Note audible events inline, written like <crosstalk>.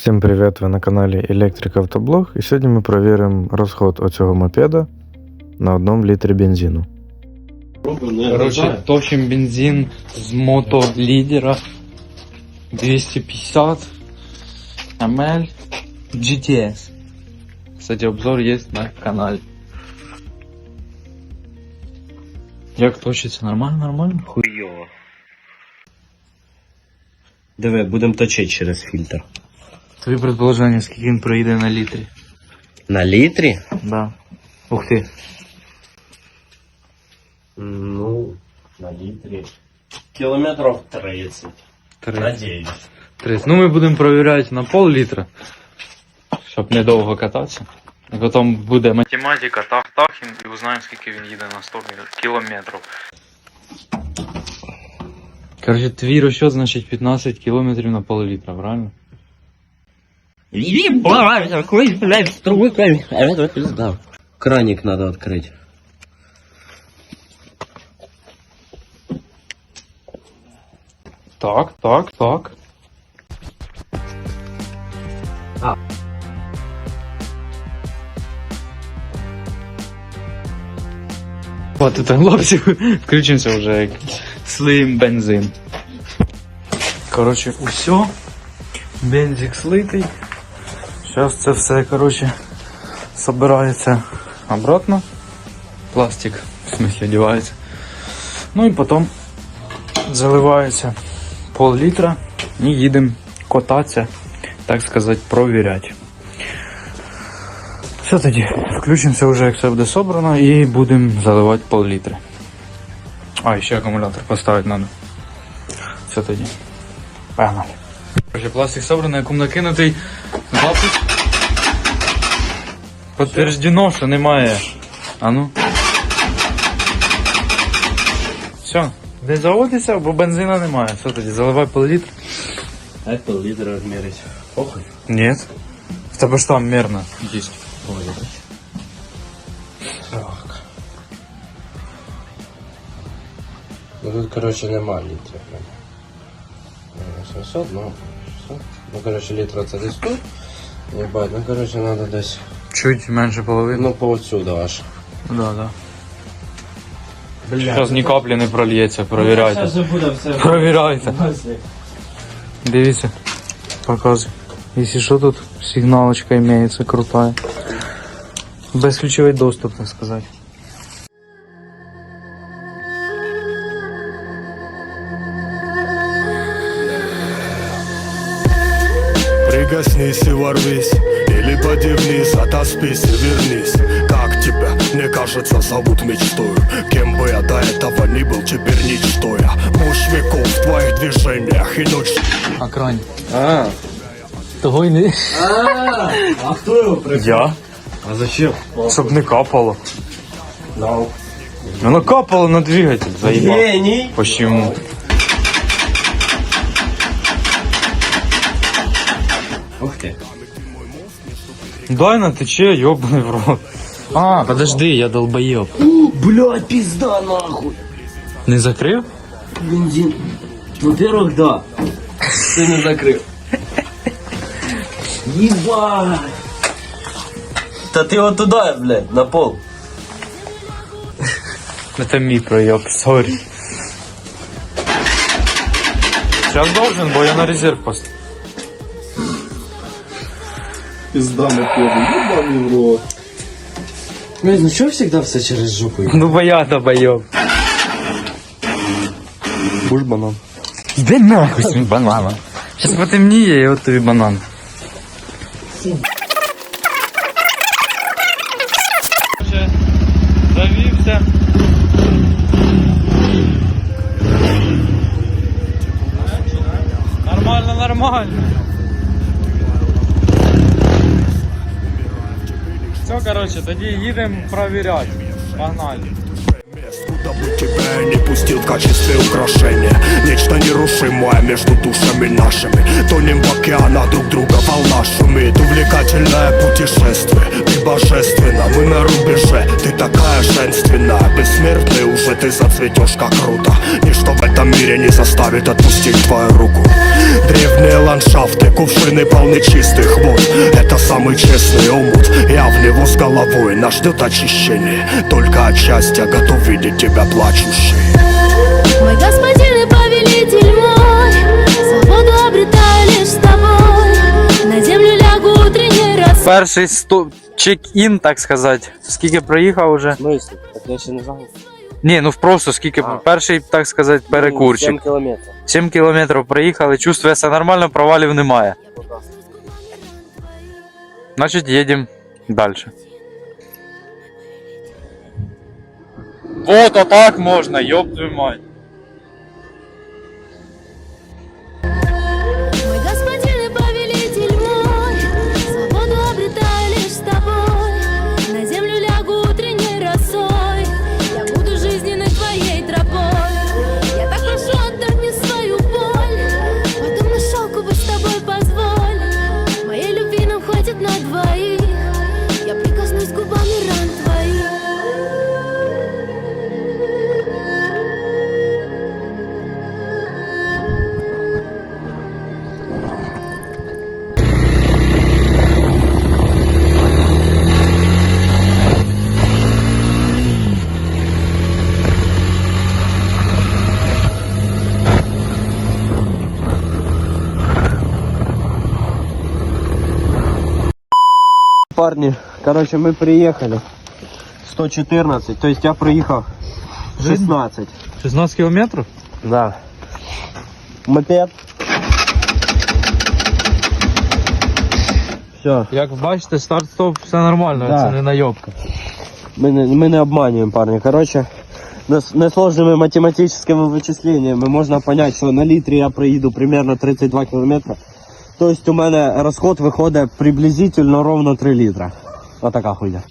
Всім привіт! Ви на каналі Електрик Автоблог і сьогодні ми перевіримо розход оцього мопеда на одному літрі бензину. Короче, топчем бензин с мотолидера 250 ml GTS. Кстати, обзор есть на канале. Як точиться? Нормально, нормально? Хуй. Хуйово. Диви, будемо точити через фільтр. Твої предположення, скільки він проїде на літрі? На літрі? Да. Ух ти. Ну, на літрі. Кілометрів 30. Три. Надіюсь. Три. Ну, ми будемо перевіряти на пол літра, щоб недовго кататися. І потім буде математика, тах-тах, і узнаємо, скільки він їде на 100 кілометрів. Короче, твій розчет, значить, 15 кілометрів на пол літра, правильно? Ебать, какой, блядь, струйка. Это пизда. Краник надо открыть. Так, так, так. А. От это хлопці, <laughs> включимося вже як слиємо бензин. Коротше, усе. Бензик слитий. Зараз це все, коротше, собирається обратно. Пластик, в смысле, одівається. Ну і потім заливається пол літра і їдемо кататися, так сказати, провіряти. Все тоді, включимося вже, як все буде собрано, і будемо заливати пол літри. А, ще акумулятор поставити треба. Все тоді. Погнали. Пластик собраний, акум накинутий. Запуск. Підтверджено, що немає. А ну. Все. Не заводиться, бо бензина немає. Все тоді, заливай пол літр. А это литр размерить. Похуй. Ні. В тебе ж там мерно. Есть. Так. Ну тут, короче, нема літрів. Ну, 800, ну, 600. Ну, короче, літра це десь тут. Ебать, ну, короче, надо десь, Чуть менше половини. ну, по отсюда аж. Да, да. Зараз ні каплі не прольється, провіряйте. Сейчас же буде все. Провіряйте. Дивіться. Показуй. Якщо що тут сигналочка имеется крутая. Безключовий доступ, так сказати. Прикоснись и ворвись Или поди вниз, отоспись и вернись Как тебя, мне кажется, зовут мечтою Кем бы я до этого ни был, теперь ничто я Муж веков в твоих движениях и ночь А крань. А, Того й не. а хто його прибив? Я? А зачем? Щоб не капало. Ну. Воно капало на двигатель, заїбав. Геній. Почему? Ух ти. Дай на тече, ёбаный в рот. А, подожди, я долбоеб. Блядь, пизда нахуй. Не закрив? Бензин. Во-первых, да. Ты не закрыл. Ебать. Та ти от туда, блядь, на пол. Это мій проеб, сорі. Сейчас должен, бо я на резерв поставил. Пизда на первый, ебаный в рот. Блядь, ну чё всегда все через жопу? Ну бо я долбоеб. Будешь банан? Іди нахуй з цим бананом. Сейчас потемніє, і от тобі банан. Короче, тоді їдемо перевіряти. Погнали. Куда тебя не пустил в качестве украшения Нечто нерушимое между душами нашими Тонем в океанах друг друга волна шумит Увлекательное путешествие, ты божественна Мы на рубеже, ты такая женственная Бессмертный уже ты зацветешь как круто. Ничто в этом мире не заставит отпустить твою руку. Древние ландшафты, кувшины полны чистых вод. Это самый честный омут, я в него с головой. Нас ждет очищение, только от счастья готов видеть тебя плачущей. Мой господин и повелитель мой Свободу обретаю лишь с тобой. На землю лягу утренней росой Перший сто... чек-ін, так сказати. Скільки проїхав уже? смысле? Так я ще не знаю. Ні, ну просто скільки А. перший, так сказати, перекурчик. 7 кілометрів. 7 кілометрів проїхали, чувствує все нормально, провалів немає. Значить, їдемо далі. Вот, отак можна, ёб твою мать. Парни, короче, мы приехали. 114, то есть я проехал 16. 16 кілометрів? Да. Мопед. Все, Як бачите, старт-стоп, все нормально, Да. це не найобка. мы не, мы не обманываем, парни. Короче, нес- несложными математическими вычислениями можно понять, що на літрі я проїду примерно 32 кілометри. Тобто у мене розход виходить приблизительно ровно 3 літра. Отака хуйня.